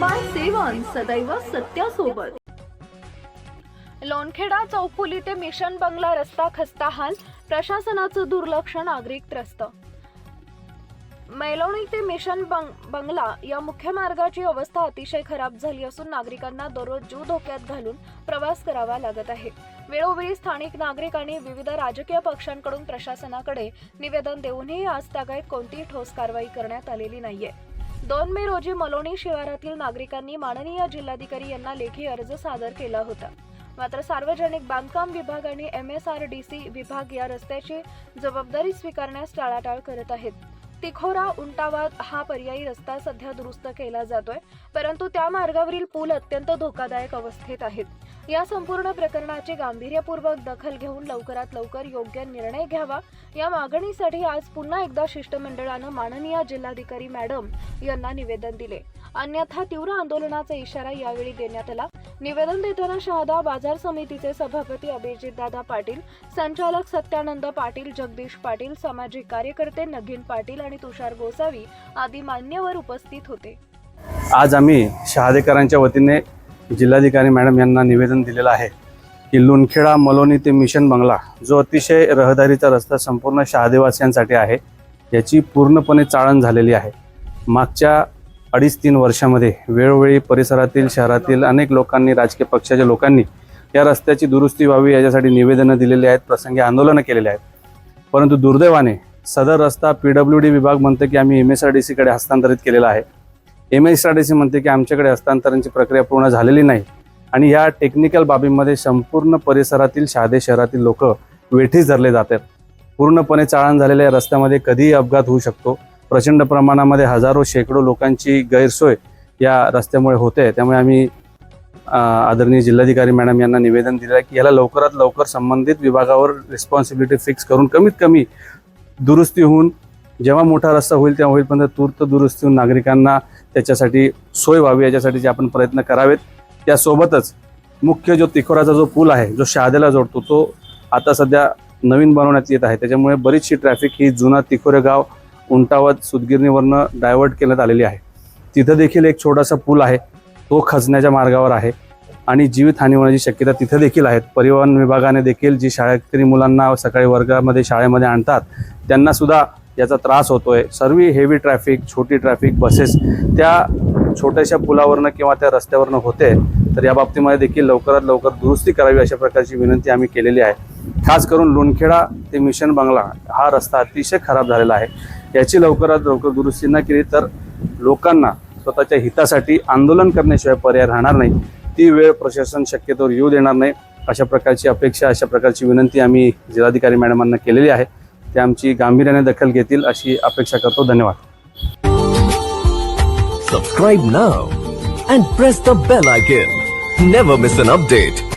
सदैव सत्यासोबत. लोणखेडा चौफुली ते मिशन बंगला रस्ता खस्ता हाल प्रशासनाचं दुर्लक्ष नागरिक त्रस्त. मैलोणी ते मिशन बंग बंगला या मुख्य मार्गाची अवस्था अतिशय खराब झाली असून नागरिकांना दररोज जीव धोक्यात घालून प्रवास करावा लागत आहे. वेळोवेळी स्थानिक नागरिक आणि विविध राजकीय पक्षांकडून प्रशासनाकडे निवेदन देऊनही आज तागायत कोणतीही ठोस कारवाई करण्यात आलेली नाहीये. दोन मे रोजी मलोणी शिवारातील नागरिकांनी माननीय जिल्हाधिकारी यांना लेखी अर्ज सादर केला होता. मात्र सार्वजनिक बांधकाम विभाग आणि M S R D C विभाग या रस्त्याची जबाबदारी स्वीकारण्यास टाळाटाळ करत आहेत. तिखोरा उंटावाद हा पर्यायी रस्ता सध्या दुरुस्त केला जातोय परंतु त्या मार्गावरील पूल अत्यंत धोकादायक अवस्थेत आहेत. या संपूर्ण प्रकरणाची गांभीर्यपूर्वक दखल घेऊन लवकरात लवकर योग्य निर्णय घ्यावा. या मागणीसाठी आज पुन्हा एकदा शिष्टमंडळानं माननीय जिल्हाधिकारी मॅडम यांना निवेदन दिले. अन्यथा तीव्र आंदोलनाचा इशारा यावेळी देण्यात आला. निवेदन देताना शहादा बाजार समितीचे सभापती अभिजितदादा पाटील संचालक सत्यानंद पाटील जगदीश पाटील सामाजिक कार्यकर्ते नगीन पाटील आणि तुषार गोसावी आदी मान्यवर उपस्थित होते. आज आम्ही शहादेकरांच्या वतीने जिल्हाधिकारी मॅडम यांना निवेदन दिलेलं आहे की लुणखेडा मलोनी ते मिशन बंगला जो अतिशय रहदारीचा रस्ता संपूर्ण शहादेवासियांसाठी आहे याची पूर्णपणे चाळण झालेली आहे. मागच्या अडीच तीन वर्षामध्ये वेळोवेळी परिसरातील शहरातील अनेक लोकांनी राजकीय पक्षाच्या लोकांनी या रस्त्याची दुरुस्ती व्हावी याच्यासाठी निवेदनं दिलेली आहेत प्रसंगी आंदोलनं केलेली आहेत. परंतु दुर्दैवाने सदर रस्ता पी डब्ल्यू डी विभाग म्हणतं की आम्ही एम एस आर डी सीकडे हस्तांतरित केलेला आहे. M S R D C म्हणते की आमच्याकडे हस्तांतरणची प्रक्रिया पूर्ण झालेली नाही आणि या टेक्निकल बाबींमध्ये संपूर्ण परिसरातील शहादे शहरातील लोक वेठीस धरले जातात. पूर्णपणे चाळण झालेल्या या रस्त्यामध्ये कधीही अपघात होऊ शकतो. प्रचंड प्रमाणामध्ये हजारो शेकडो लोकांची गैरसोय या रस्त्यामुळे होते. त्यामुळे आम्ही आदरणीय जिल्हाधिकारी मॅडम यांना निवेदन दिलं आहे की याला लवकरात लवकर संबंधित विभागावर रिस्पॉन्सिबिलिटी फिक्स करून कमीत कमी दुरुस्ती होऊन जेव्हा मोठा रस्ता होईल तेव्हा होईल पण तूर्त दुरुस्ती होऊन नागरिकांना त्याच्यासाठी सोय व्हावी याच्यासाठी जे आपण प्रयत्न करावेत. त्यासोबतच मुख्य जो तिखोराचा जो पूल आहे जो शहादेला जोडतो तो आता सध्या नवीन बनवण्यात येत आहे. त्याच्यामुळे बरीचशी ट्रॅफिक ही जुना तिखोरे गाव उंटावत सुदगिरणीवरनं डायव्हर्ट करण्यात आलेली आहे. तिथं देखील एक छोटासा पूल आहे. तो खचण्याच्या मार्गावर आहे आणि जीवितहानी होण्याची शक्यता तिथं देखील आहेत परिवहन विभागाने देखील जी शाळकरी मुलांना सकाळी वर्गामध्ये शाळेमध्ये आणतात त्यांना सुद्धा याचा त्रास होतोय. सर्व हेवी ट्रॅफिक छोटी ट्रॅफिक बसेस त्या छोट्याशा पुलावरनं किंवा त्या रस्त्यावरनं होते तर या बाबतीमध्ये देखील लवकरात लवकर दुरुस्ती करावी अशा प्रकारची विनंती आम्ही केलेली आहे. खास करून लोणखेडा ते मिशन बंगला हा रस्ता अतिशय खराब झालेला आहे. याची लवकरात लवकर दुरुस्ती न केली तर लोकांना स्वतःच्या हितासाठी आंदोलन करण्याशिवाय पर्याय राहणार नाही. ती वेळ प्रशासन शक्यतोवर येऊ देणार नाही. अशा प्रकारची अपेक्षा अशा प्रकारची विनंती आम्ही जिल्हाधिकारी मॅडमांना केलेली आहे. ते आमची गांभीर्याने दखल घेतील अशी अपेक्षा करतो. धन्यवाद. Subscribe now and press the bell icon never miss an update